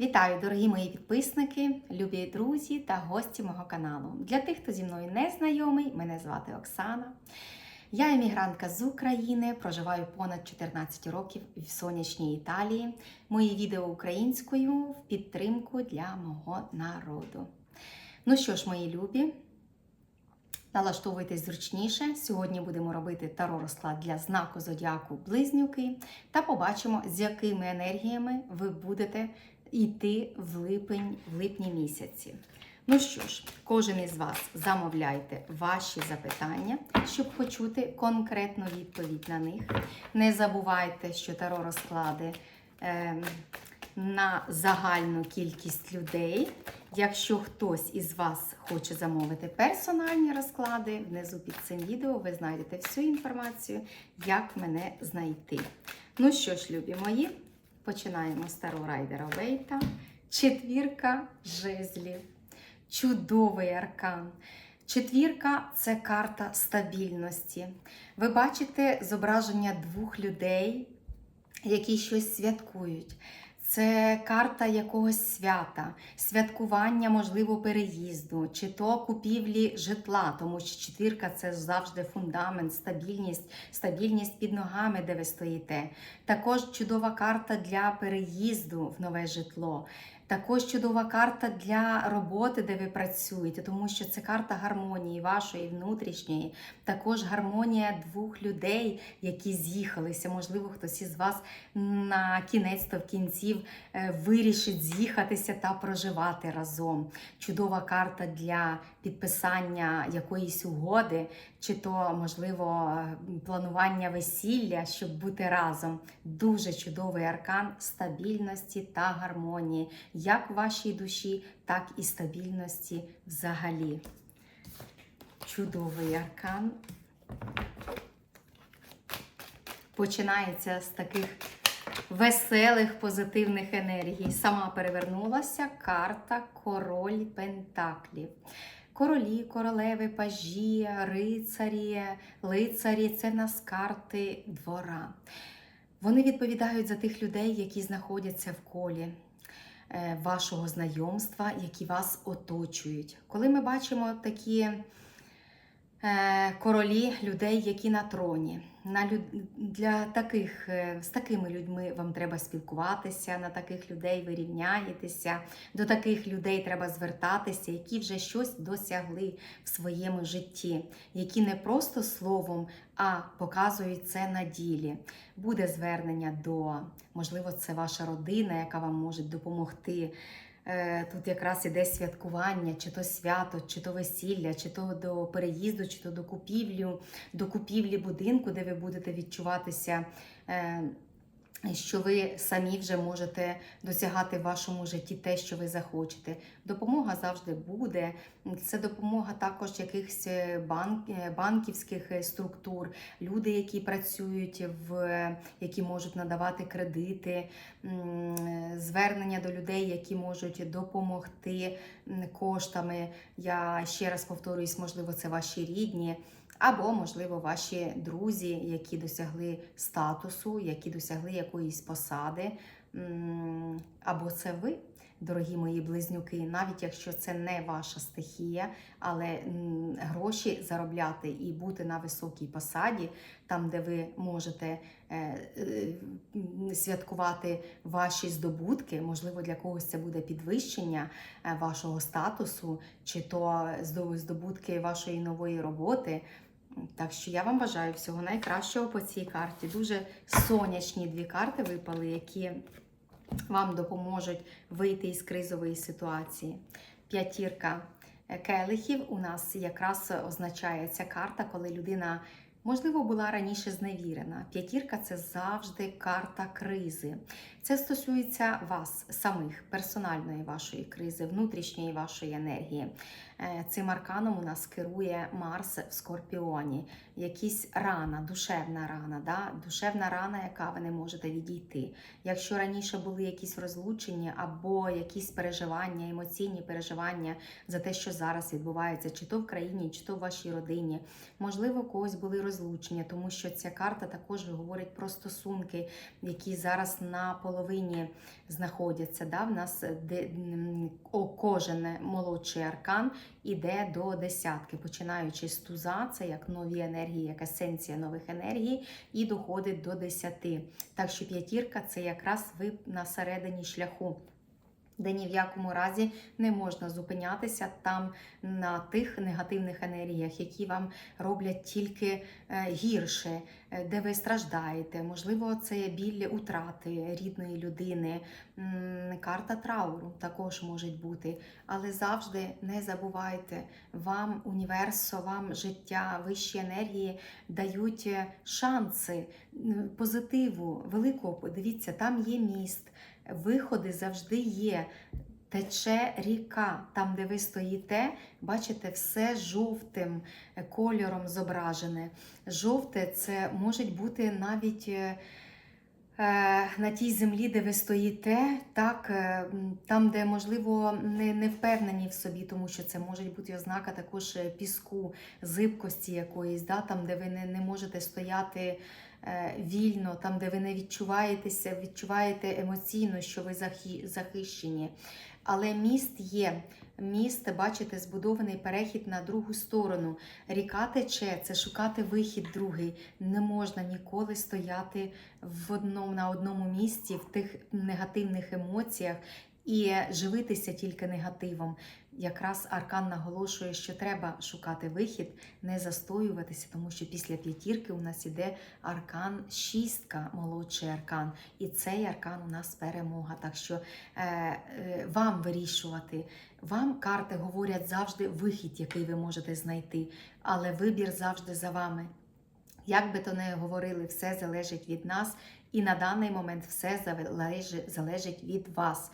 Вітаю, дорогі мої підписники, любі друзі та гості мого каналу. Для тих, хто зі мною не знайомий, мене звати Оксана. Я емігрантка з України, проживаю понад 14 років в сонячній Італії. Мої відео українською в підтримку для мого народу. Ну що ж, мої любі, налаштовуйтесь зручніше. Сьогодні будемо робити таро розклад для знаку зодіаку Близнюки та побачимо, з якими енергіями ви будете йти в липень, в липні місяці. Ну що ж, кожен із вас замовляйте ваші запитання, щоб почути конкретну відповідь на них. Не забувайте, що таро розклади е, на загальну кількість людей. Якщо хтось із вас хоче замовити персональні розклади, внизу під цим відео ви знайдете всю інформацію, як мене знайти. Ну що ж, любі мої, починаємо з Таро Райдера Вейта. Четвірка жезлів. Чудовий аркан. Четвірка це карта стабільності. Ви бачите зображення двох людей, які щось святкують. Це карта якогось свята, святкування, можливо, переїзду, чи то купівлі житла, тому що четвірка це завжди фундамент, стабільність, стабільність під ногами, де ви стоїте. Також чудова карта для переїзду в нове житло. Також чудова карта для роботи, де ви працюєте, тому що це карта гармонії вашої внутрішньої, також гармонія двох людей, які з'їхалися. Можливо, хтось із вас на кінець то в кінців е, вирішить з'їхатися та проживати разом. Чудова карта для підписання якоїсь угоди, чи то, можливо, планування весілля, щоб бути разом. Дуже чудовий аркан стабільності та гармонії, як в вашій душі, так і стабільності взагалі. Чудовий аркан. Починається з таких веселих позитивних енергій. Сама перевернулася карта Король Пентаклів. Королі, королеви, пажі, рицарі, лицарі це в нас карти двора. Вони відповідають за тих людей, які знаходяться в колі е, вашого знайомства, які вас оточують. Коли ми бачимо такі е, королі людей, які на троні, на люд... для таких, е, з такими людьми вам треба спілкуватися, на таких людей ви рівняєтеся, до таких людей треба звертатися, які вже щось досягли в своєму житті, які не просто словом, а показують це на ділі. Буде звернення до, можливо, це ваша родина, яка вам може допомогти. Е, Тут якраз іде святкування, чи то свято, чи то весілля, чи то до переїзду, чи то до купівлі, до купівлі будинку, де ви будете відчуватися. Що ви самі вже можете досягати в вашому житті те, що ви захочете. Допомога завжди буде. Це допомога також якихось е, банк, е, банківських е, структур, люди, які працюють в які можуть надавати кредити, звернення до людей, які можуть допомогти коштами. Я ще раз повторююсь, можливо, це ваші рідні. Або, можливо, ваші друзі, які досягли статусу, які досягли якоїсь посади. Або це ви, дорогі мої близнюки, навіть якщо це не ваша стихія, але гроші заробляти і бути на високій посаді, там, де ви можете е, е, святкувати ваші здобутки, можливо, для когось це буде підвищення е, вашого статусу, чи то здобутки вашої нової роботи. Так що я вам бажаю всього найкращого по цій карті. Дуже сонячні дві карти випали, які вам допоможуть вийти із кризової ситуації. П'ятірка келихів у нас якраз означає ця карта, коли людина. Можливо, була раніше зневірена. П'ятірка це завжди карта кризи. Це стосується вас, самих, персональної вашої кризи, внутрішньої вашої енергії. Е, Цим арканом у нас керує Марс в Скорпіоні. Якісь рана, душевна рана, да? душевна рана, яка ви не можете відійти. Якщо раніше були якісь розлучення або якісь переживання, емоційні переживання за те, що зараз відбувається, чи то в країні, чи то в вашій родині, можливо, когось були розлучення, тому що ця карта також говорить про стосунки, які зараз на половині знаходяться. Да? В нас кожен молодший аркан іде до десятки, починаючи з туза, це як нові енергії, як есенція нових енергій, і доходить до десяти. Так що п'ятірка це якраз ви на середині шляху. Де ні в якому разі не можна зупинятися там на тих негативних енергіях, які вам роблять тільки е, гірше, е, де ви страждаєте. Можливо, це біль утрати рідної людини, карта трауру також може бути. Але завжди не забувайте, вам універсо, вам життя, вищі енергії дають е, шанси, позитиву, великого. Подивіться, там є міст, виходи завжди є. Тече ріка, там, де ви стоїте, бачите, все жовтим кольором зображене. Жовте це може бути навіть е, е, на тій землі, де ви стоїте, так, е, там, де, можливо, не, не впевнені в собі, тому що це може бути ознака також піску, зибкості якоїсь, да, там, де ви не, не можете стояти вільно, там, де ви не відчуваєтеся, відчуваєте емоційно, що ви захи- захищені. Але міст є. Міст, бачите, збудований перехід на другу сторону. Ріка тече, це шукати вихід другий. Не можна ніколи стояти в одному, на одному місці в тих негативних емоціях і живитися тільки негативом. Якраз аркан наголошує, що треба шукати вихід, не застоюватися, тому що після п'ятірки у нас іде аркан шістка, молодший аркан. І цей аркан у нас перемога. Так що е, е, вам вирішувати. Вам карти говорять завжди вихід, який ви можете знайти, але вибір завжди за вами. Як би то не говорили, все залежить від нас, і на даний момент все залежить, від вас.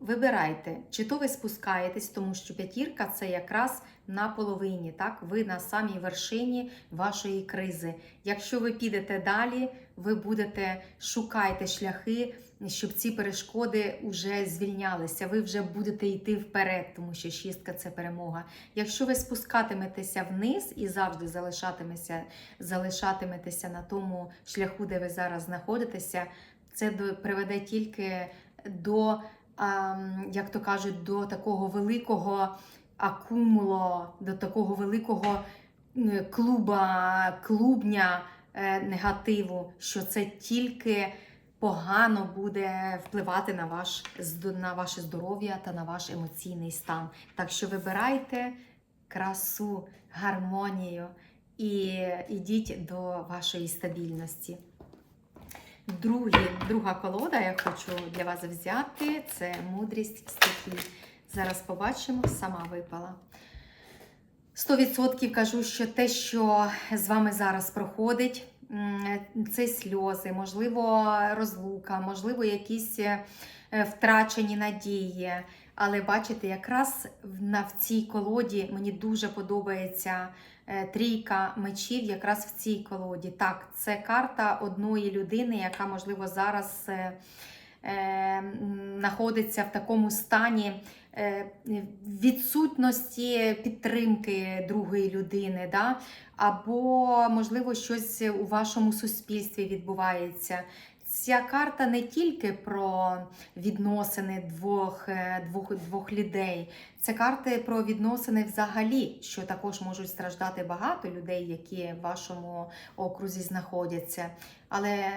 Вибирайте, чи то ви спускаєтесь, тому що п'ятірка це якраз на половині, так? Ви на самій вершині вашої кризи. Якщо ви підете далі, ви будете шукайте шляхи, щоб ці перешкоди вже звільнялися. Ви вже будете йти вперед, тому що шістка це перемога. Якщо ви спускатиметеся вниз і завжди залишатиметеся, залишатиметеся на тому шляху, де ви зараз знаходитеся, це приведе тільки до, як то кажуть, до такого великого акумуло, до такого великого клуба, клубня е, негативу, що це тільки погано буде впливати на, ваш, на ваше здоров'я та на ваш емоційний стан. Так що вибирайте красу, гармонію і йдіть до вашої стабільності. Другі, друга колода, я хочу для вас взяти, це мудрість стихій. Зараз побачимо, сама випала. 100% кажу, що те, що з вами зараз проходить, це сльози, можливо, розлука, можливо, якісь е, втрачені надії. Але бачите, якраз в- цій колоді мені дуже подобається трійка мечів, якраз в цій колоді. Так, це карта одної людини, яка, можливо, зараз е, е, знаходиться в такому стані е, відсутності підтримки другої людини, да? або, можливо, щось у вашому суспільстві відбувається. Ця карта не тільки про відносини двох, е, двох, двох людей, це карти про відносини взагалі, що також можуть страждати багато людей, які в вашому окрузі знаходяться. Але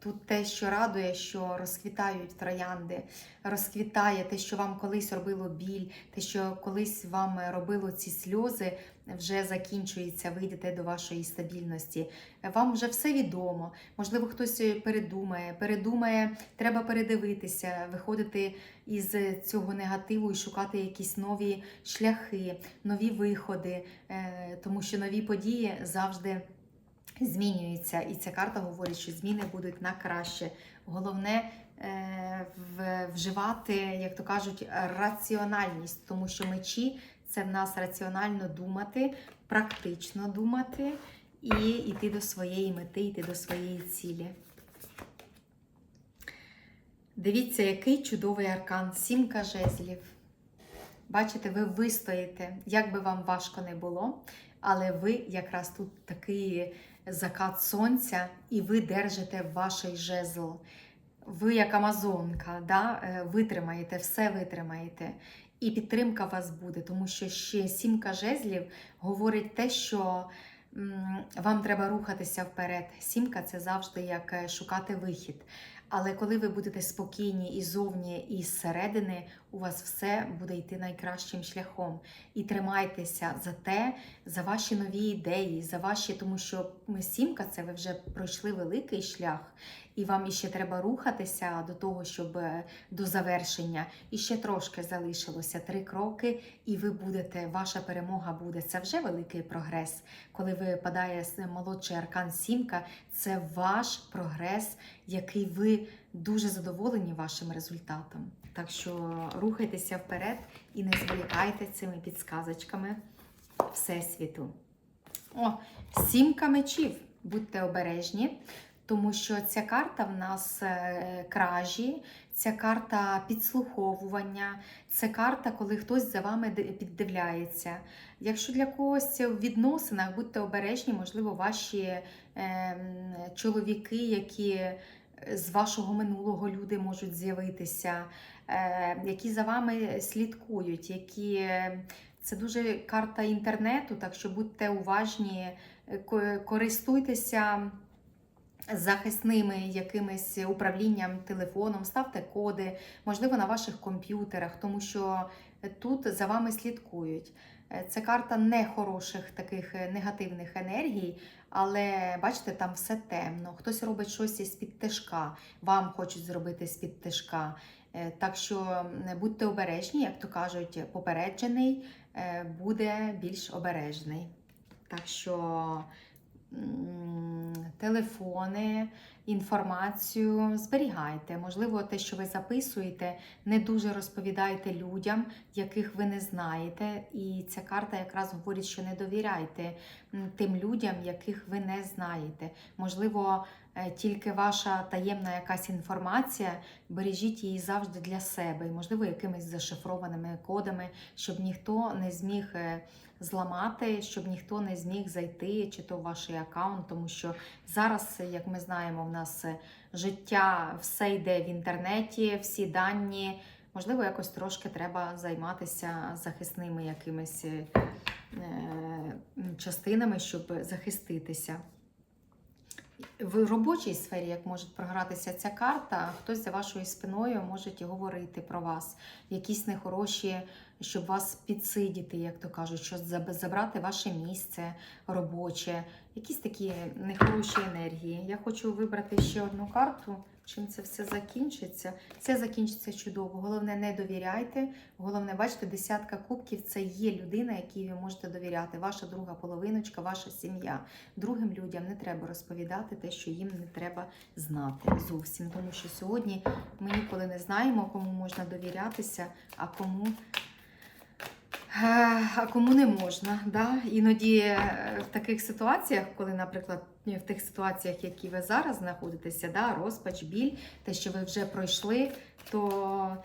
тут те, що радує, що розквітають троянди, розквітає те, що вам колись робило біль, те, що колись вам робило ці сльози, вже закінчується, ви до вашої стабільності. Вам вже все відомо. Можливо, хтось передумає, передумає, треба передивитися, виходити із цього негативу і шукати якісь нові шляхи, нові виходи, е, тому що нові події завжди змінюються. І ця карта говорить, що зміни будуть на краще. Головне е, вживати, як то кажуть, раціональність, тому що мечі це в нас раціонально думати, практично думати і йти до своєї мети, йти до своєї цілі. Дивіться, який чудовий аркан, сімка жезлів. Бачите, ви вистоїте, як би вам важко не було, але ви якраз тут такий закат сонця, і ви держите ваш жезл. Ви, як Амазонка, да, е, витримаєте, все витримаєте. І підтримка вас буде, тому що ще сімка жезлів говорить те, що вам треба рухатися вперед. Сімка це завжди як е, шукати вихід. Але коли ви будете спокійні і зовні, і зсередини, у вас все буде йти найкращим шляхом. І тримайтеся за те, за ваші нові ідеї, за ваші, тому що ми сімка, це ви вже пройшли великий шлях, і вам іще треба рухатися до того, щоб е, до завершення. І ще трошки залишилося три кроки, і ви будете, ваша перемога буде. Це вже великий прогрес. Коли випадає молодший аркан сімка, це ваш прогрес, який ви дуже задоволені вашим результатом. Так що рухайтеся вперед і не зволікайте цими підсказочками Всесвіту. О, сімка мечів. Будьте обережні, тому що ця карта в нас е, кражі, ця карта підслуховування, це карта, коли хтось за вами піддивляється. Якщо для когось в відносинах будьте обережні, можливо, ваші ем, чоловіки, які з вашого минулого люди можуть з'явитися, е, які за вами слідкують, які е, це дуже карта інтернету, так що будьте уважні, е, користуйтеся захисними якимись управлінням телефоном, ставте коди, можливо, на ваших комп'ютерах, тому що тут за вами слідкують. Е, Це карта нехороших таких е, негативних енергій, але бачите, там все темно. Хтось робить щось із під тишка, вам хочуть зробити з під тишка. Е, Так що будьте обережні, як то кажуть, попереджений е, буде більш обережний. Так що телефони, інформацію зберігайте. Можливо, те, що ви записуєте, не дуже розповідайте людям, яких ви не знаєте. І ця карта якраз говорить, що не довіряйте тим людям, яких ви не знаєте. Можливо, тільки ваша таємна якась інформація, бережіть її завжди для себе, і, можливо, якимись зашифрованими кодами, щоб ніхто не зміг е, зламати, щоб ніхто не зміг зайти чи то в ваш аккаунт, тому що зараз, як ми знаємо, в нас е, життя все йде в інтернеті, всі дані. Можливо, якось трошки треба займатися захисними якимись е, е, частинами, щоб захиститися. В робочій сфері, як може програтися ця карта, хтось за вашою спиною може говорити про вас, якісь нехороші, щоб вас підсидіти, як то кажуть, що забрати ваше місце робоче, якісь такі нехороші енергії. Я хочу вибрати ще одну карту. Чим це все закінчиться? Це закінчиться чудово. Головне, не довіряйте. Головне, бачите, десятка кубків це є людина, якій ви можете довіряти. Ваша друга половиночка, ваша сім'я. Другим людям не треба розповідати те, що їм не треба знати зовсім. Тому що сьогодні ми ніколи не знаємо, кому можна довірятися, а кому. Е, А кому не можна, да? іноді е, в таких ситуаціях, коли, наприклад, в тих ситуаціях, які ви зараз знаходитеся, да, розпач, біль, те, що ви вже пройшли, то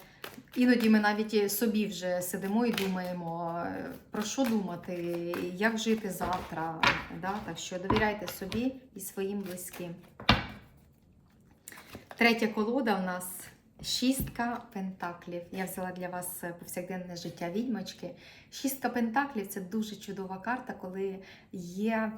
іноді ми навіть собі вже сидимо і думаємо, е, про що думати, як жити завтра. Да? Так що довіряйте собі і своїм близьким. Третя колода у нас шістка пентаклів. Я взяла для вас повсякденне життя відьмочки. Шістка пентаклів це дуже чудова карта, коли є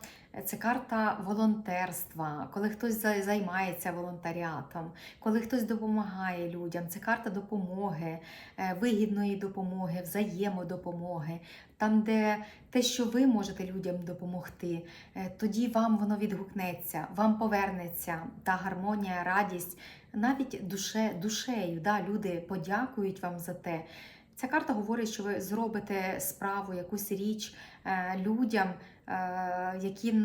це карта волонтерства, коли хтось займається волонтаріатом, коли хтось допомагає людям. Це карта допомоги, е, вигідної допомоги, взаємодопомоги. Там, де те, що ви можете людям допомогти, е, тоді вам воно відгукнеться, вам повернеться та гармонія, радість, навіть душе, душею. Да, люди подякують вам за те. Ця карта говорить, що ви зробите справу, якусь річ е, людям, е, які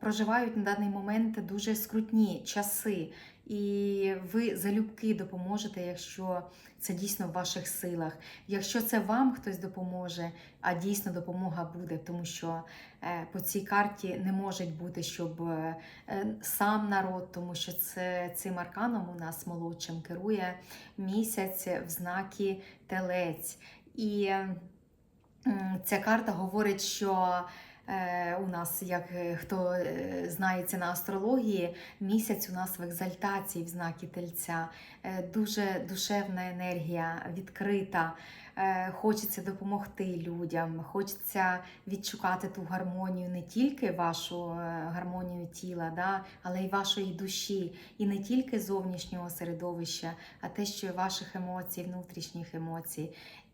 проживають на даний момент дуже скрутні часи. І ви залюбки допоможете, якщо це дійсно в ваших силах. Якщо це вам хтось допоможе, а дійсно допомога буде, тому що е, по цій карті не може бути, щоб е, е, сам народ, тому що це цим арканом у нас молодшим керує місяць в знакі телець. І ця карта говорить, що У нас, як е, хто е, знається на астрології, місяць у нас в екзальтації в знакі тельця. Е, Дуже душевна енергія, відкрита. Е, Хочеться допомогти людям, хочеться відшукати ту гармонію, не тільки вашу е, гармонію тіла, да, але й вашої душі, і не тільки зовнішнього середовища, а те, що ваших емоцій, внутрішніх емоцій.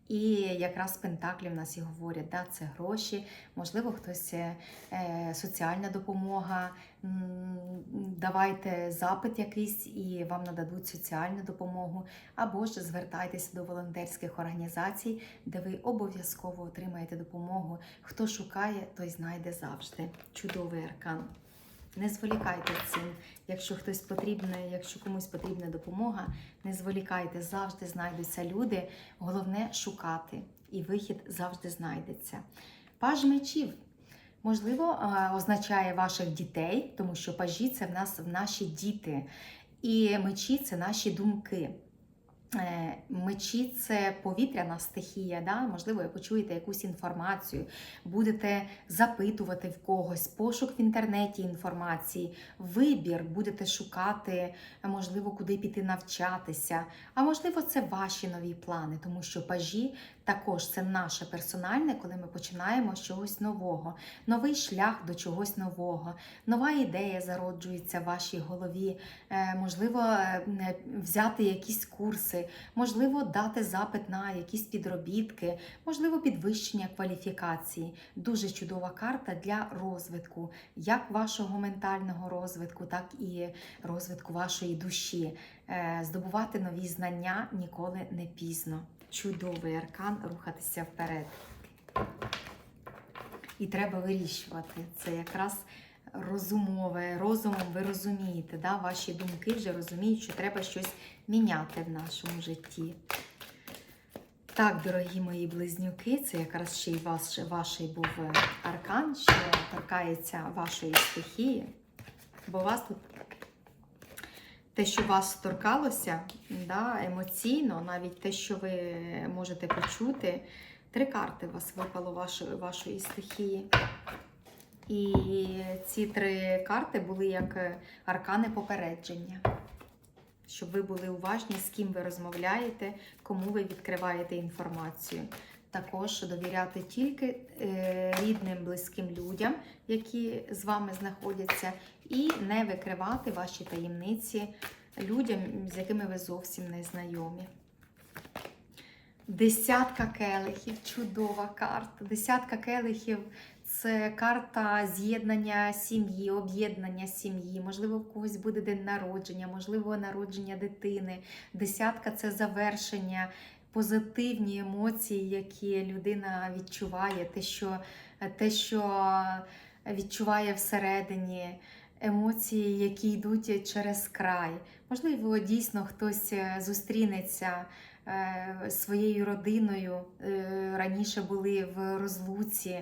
І якраз пентаклі в нас і говорять, да, це гроші, можливо, хтось е, е, соціальна допомога. Давайте запит якийсь і вам нададуть соціальну допомогу, або ж звертайтеся до волонтерських організацій, де ви обов'язково отримаєте допомогу. Хто шукає, той знайде завжди. Чудовий аркан. Не зволікайте цим. Якщо хтось потрібне, якщо комусь потрібна допомога, не зволікайте, завжди знайдуться люди. Головне шукати, і вихід завжди знайдеться. Паж мечів. Можливо, означає ваших дітей, тому що пажі це в нас в наші діти, і мечі це наші думки. Е, Мечі це повітряна стихія, да? можливо, ви почуєте якусь інформацію, будете запитувати в когось, пошук в інтернеті інформації, вибір, будете шукати, можливо, куди піти навчатися. А можливо, це ваші нові плани, тому що пажі також це наше персональне, коли ми починаємо з чогось нового, новий шлях до чогось нового, нова ідея зароджується в вашій голові. Е, Можливо, е, взяти якісь курси, можливо, дати запит на якісь підробітки, можливо, підвищення кваліфікації. Дуже чудова карта для розвитку, як вашого ментального розвитку, так і розвитку вашої душі. Е, Здобувати нові знання ніколи не пізно. Чудовий аркан рухатися вперед. І треба вирішувати. Це якраз розумове, розумом ви розумієте, да? ваші думки вже розуміють, що треба щось міняти в нашому житті. Так, дорогі мої близнюки, це якраз ще й ваш, ваш був е, аркан, що торкається вашої стихії. Бо вас тут те, що вас торкалося, да, емоційно, навіть те, що ви можете почути, три карти у вас випало вашої, вашої стихії. І ці три карти були як е, аркани попередження. Щоб ви були уважні, з ким ви розмовляєте, кому ви відкриваєте інформацію. Також довіряти тільки е, рідним, близьким людям, які з вами знаходяться, і не викривати ваші таємниці людям, з якими ви зовсім не знайомі. Десятка келихів, чудова карта. Десятка келихів це карта з'єднання сім'ї, об'єднання сім'ї. Можливо, в когось буде день народження, можливо, народження дитини. Десятка це завершення, позитивні емоції, які людина відчуває, те, що, те, що відчуває всередині. Емоції, які йдуть через край. Можливо, дійсно хтось е, зустрінеться е, своєю родиною. Е, Раніше були в розлуці.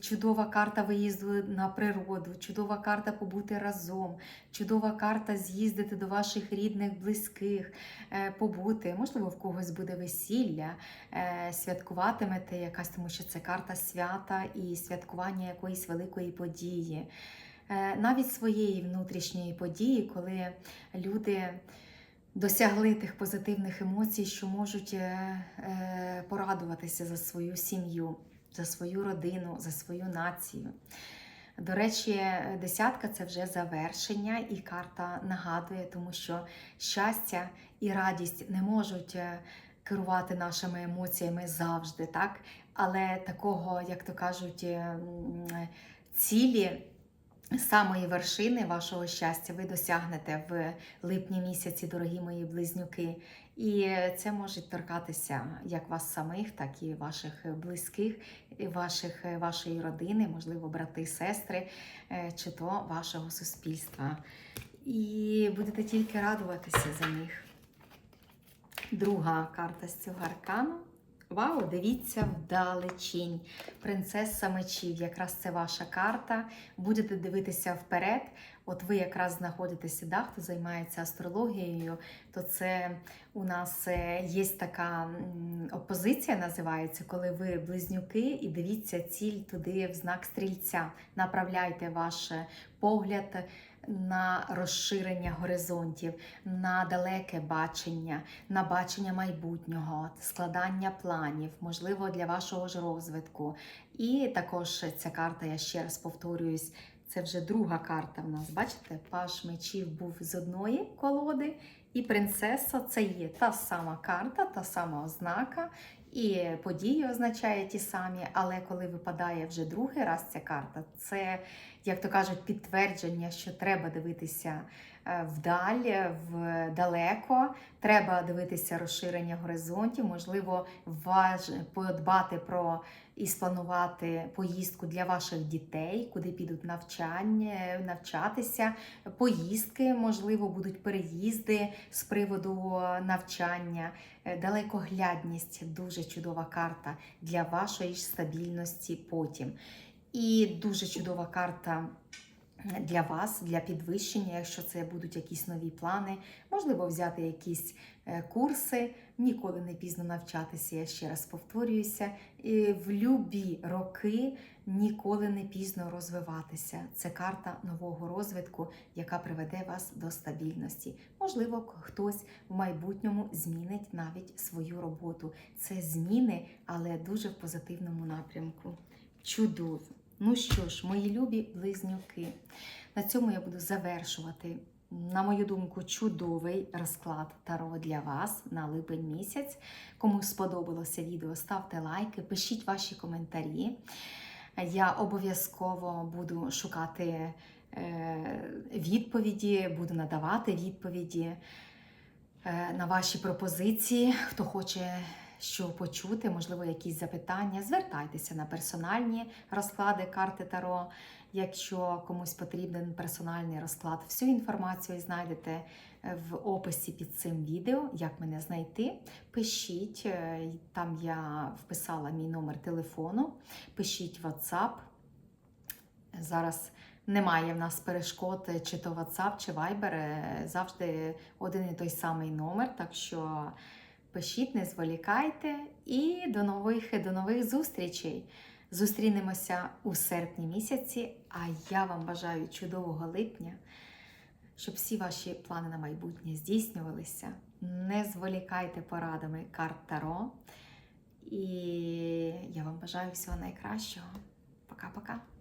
Чудова карта виїзду на природу, чудова карта побути разом, чудова карта з'їздити до ваших рідних, близьких, е, побути. Можливо, в когось буде весілля, е, святкуватимете якась, тому що це карта свята і святкування якоїсь великої події. Е, Навіть своєї внутрішньої події, коли люди досягли тих позитивних емоцій, що можуть порадуватися за свою сім'ю, за свою родину, за свою націю. До речі, десятка це вже завершення, і карта нагадує, тому що щастя і радість не можуть е, керувати нашими емоціями завжди, так? Але такого, як то кажуть, е, цілі самої вершини вашого щастя ви досягнете в липні місяці, дорогі мої близнюки. І це може торкатися як вас самих, так і ваших близьких, ваших, вашої родини, можливо, брати, сестри, е, чи то вашого суспільства. І будете тільки радуватися за них. Друга карта з цього аркану Вау, дивіться вдалечінь. Принцеса мечів, якраз це ваша карта. Будете дивитися вперед. От ви якраз знаходитеся, да, хто займається астрологією, то це у нас е, є така опозиція, називається, коли ви близнюки і дивіться ціль туди в знак стрільця. Направляйте ваш погляд на розширення горизонтів, на далеке бачення, на бачення майбутнього, складання планів, можливо, для вашого ж розвитку. І також ця карта, я ще раз повторююсь, це вже друга карта в нас. Бачите, паш мечів був з одної колоди, і принцеса це є та сама карта, та сама ознака. І події означає ті самі, але коли випадає вже другий раз ця карта, це, як то кажуть, підтвердження, що треба дивитися вдаль, в далеко, треба дивитися розширення горизонтів, можливо, важ... подбати про і спланувати поїздку для ваших дітей, куди підуть навчання, навчатися, поїздки, можливо, будуть переїзди з приводу навчання, Е, далекоглядність дуже чудова карта для вашої стабільності потім. І дуже чудова карта для вас, для підвищення, якщо це будуть якісь нові плани, можливо, взяти якісь е, курси, ніколи не пізно навчатися, я ще раз повторююся. І в любі роки ніколи не пізно розвиватися. Це карта нового розвитку, яка приведе вас до стабільності. Можливо, хтось в майбутньому змінить навіть свою роботу. Це зміни, але дуже в позитивному напрямку. Чудово! Ну що ж, мої любі близнюки, на цьому я буду завершувати, на мою думку, чудовий розклад Таро для вас на липень місяць. Кому сподобалося відео, ставте лайки, пишіть ваші коментарі. Я обов'язково буду шукати е, відповіді, буду надавати відповіді е, на ваші пропозиції. Хто хоче що почути, можливо, якісь запитання, звертайтеся на персональні розклади карти Таро. Якщо комусь потрібен персональний розклад, всю інформацію знайдете в описі під цим відео, як мене знайти. Пишіть, е, там я вписала мій номер телефону, пишіть WhatsApp. Зараз немає в нас перешкод, чи то WhatsApp, чи Viber, е, завжди один і той самий номер. Так що пишіть, не зволікайте і до нових, до нових зустрічей. Зустрінемося у серпні місяці, а я вам бажаю чудового липня, щоб всі ваші плани на майбутнє здійснювалися. Не зволікайте порадами карт Таро. І я вам бажаю всього найкращого. Пока-пока.